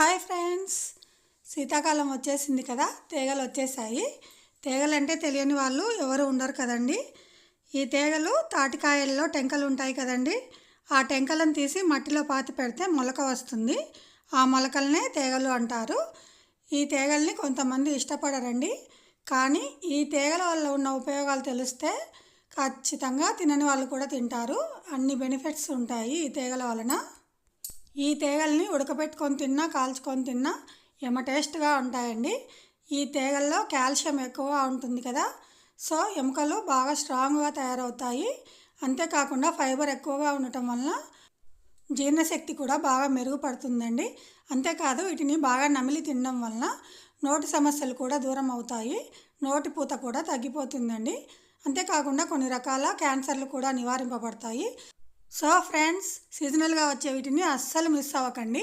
Hi friends. శీతాకాలం వచ్చేసింది కదా తీగలు వచ్చేసాయి. తీగలు అంటే తెలియని వాళ్ళు ఎవరు ఉండరు కదండి. ఈ తీగలు తాటికాయల్లో టెంకలు ఉంటాయి కదండి. ఆ టెంకలను తీసి మట్టిలో పాతి పెడితే మొలక వస్తుంది. ఆ మొలకలనే తీగలు అంటారు. ఈ తీగల్ని కొంతమంది ఇష్టపడరండి. కానీ ఈ తీగల వల్ల ఉన్న ఉపయోగాలు తెలిస్తే ఖచ్చితంగా తినని వాళ్ళు కూడా తింటారు. అన్ని బెనిఫిట్స్ ఉంటాయి ఈ తీగల వలన. ఈ తీగల్ని ఉడకబెట్టుకొని తిన్నా కాల్చుకొని తిన్నా ఎమ టేస్ట్గా ఉంటాయండి. ఈ తీగల్లో కాల్షియం ఎక్కువగా ఉంటుంది కదా సో ఎముకలు బాగా స్ట్రాంగ్గా తయారవుతాయి. అంతేకాకుండా ఫైబర్ ఎక్కువగా ఉండటం వలన జీర్ణశక్తి కూడా బాగా మెరుగుపడుతుందండి. అంతేకాదు వీటిని బాగా నమిలి తినడం వలన నోటి సమస్యలు కూడా దూరం అవుతాయి నోటి పూత కూడా తగ్గిపోతుందండి. అంతేకాకుండా కొన్ని రకాల క్యాన్సర్లు కూడా నివారింపబడతాయి. సో ఫ్రెండ్స్ సీజనల్గా వచ్చే వీటిని అస్సలు మిస్ అవ్వకండి.